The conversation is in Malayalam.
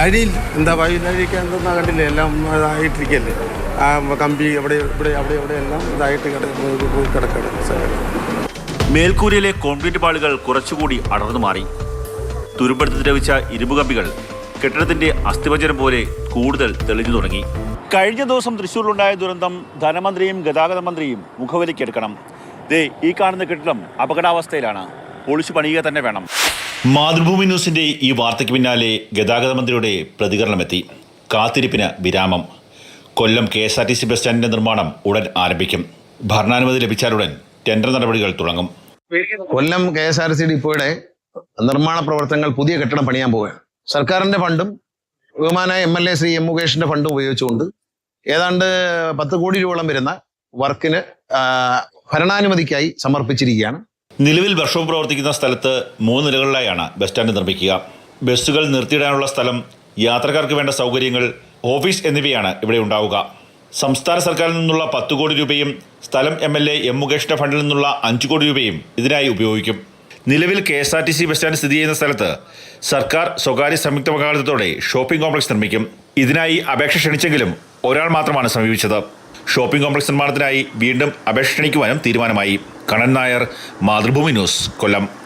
ലാരിയിൽ എന്താ വൈകുന്നേരമൊക്കെ എന്തെന്നാ കണ്ടില്ലേ? എല്ലാം ഇതായിട്ടിരിക്കല്ലേ? ആ കമ്പി അവിടെ ഇവിടെ അവിടെ ഇവിടെ എല്ലാം ഇതായിട്ട് കിടക്കുന്നു കിടക്കണം. മേൽക്കൂരയിലെ കോൺക്രീറ്റ് പാളികൾ കുറച്ചുകൂടി അടർന്നു മാറി. തുരുമ്പെടുത്ത് ദ്രവിച്ച ഇരുമ്പ് കമ്പികൾ കെട്ടിടത്തിന്റെ അസ്ഥിപഞ്ചരം പോലെ കൂടുതൽ തെളിഞ്ഞു തുടങ്ങി. കഴിഞ്ഞ ദിവസം തൃശ്ശൂരിലുണ്ടായ ദുരന്തം ധനമന്ത്രിയും ഗതാഗത മന്ത്രിയും മുഖവിലയ്ക്കെടുക്കണം ദേ ഈ കാണുന്ന കെട്ടിടം അപകടാവസ്ഥയിലാണ്. പൊളിച്ചു പണിയുക തന്നെ വേണം. മാതൃഭൂമി ന്യൂസിന്റെ ഈ വാർത്തയ്ക്ക് പിന്നാലെ ഗതാഗത മന്ത്രിയുടെ പ്രതികരണമെത്തി. കാത്തിരിപ്പിന് വിരാമം. Kollam K S R T C bus സ്റ്റാൻഡിന്റെ നിർമ്മാണം ഉടൻ ആരംഭിക്കും. ഭരണാനുമതി ലഭിച്ചാലുടൻ ടെൻഡർ നടപടികൾ തുടങ്ങും. Kollam K S R C ഡിപ്പോയുടെ നിർമ്മാണ പ്രവർത്തനങ്ങൾ പുതിയ കെട്ടിടം പണിയാൻ പോവുകയാണ്. സർക്കാരിന്റെ ഫണ്ടും ബഹുമാനായ M L A Shri M മുകേഷിന്റെ ഫണ്ടും ഉപയോഗിച്ചുകൊണ്ട് ഏതാണ്ട് പത്ത് കോടി രൂപയോളം വരുന്ന വർക്കിന് ഭരണാനുമതിക്കായി സമർപ്പിച്ചിരിക്കുകയാണ്. നിലവിൽ വർഷവും പ്രവർത്തിക്കുന്ന സ്ഥലത്ത് മൂന്ന് നിലകളിലായാണ് ബസ് സ്റ്റാൻഡ് നിർമ്മിക്കുക. ബസ്സുകൾ നിർത്തിയിടാനുള്ള സ്ഥലം യാത്രക്കാർക്ക് വേണ്ട സൗകര്യങ്ങൾ ഓഫീസ് എന്നിവയാണ് ഇവിടെ ഉണ്ടാവുക. സംസ്ഥാന സർക്കാരിൽ നിന്നുള്ള പത്ത് കോടി രൂപയും സ്ഥലം എം എൽ എ എം മുകേഷിന്റെ ഫണ്ടിൽ നിന്നുള്ള അഞ്ച് കോടി രൂപയും ഇതിനായി ഉപയോഗിക്കും. നിലവിൽ K S R T C bus stand സ്ഥിതി ചെയ്യുന്ന സ്ഥലത്ത് സർക്കാർ സ്വകാര്യ സംയുക്ത പങ്കാളിത്തത്തോടെ ഷോപ്പിംഗ് കോംപ്ലക്സ് നിർമ്മിക്കും. ഇതിനായി അപേക്ഷ ക്ഷണിച്ചെങ്കിലും ഒരാൾ മാത്രമാണ് സമീപിച്ചത്. ഷോപ്പിംഗ് കോംപ്ലക്സ് നിർമ്മാണത്തിനായി വീണ്ടും അപേക്ഷ ക്ഷണിക്കുവാനും തീരുമാനമായി. കണൻ നായർ മാതൃഭൂമി ന്യൂസ് കൊല്ലം.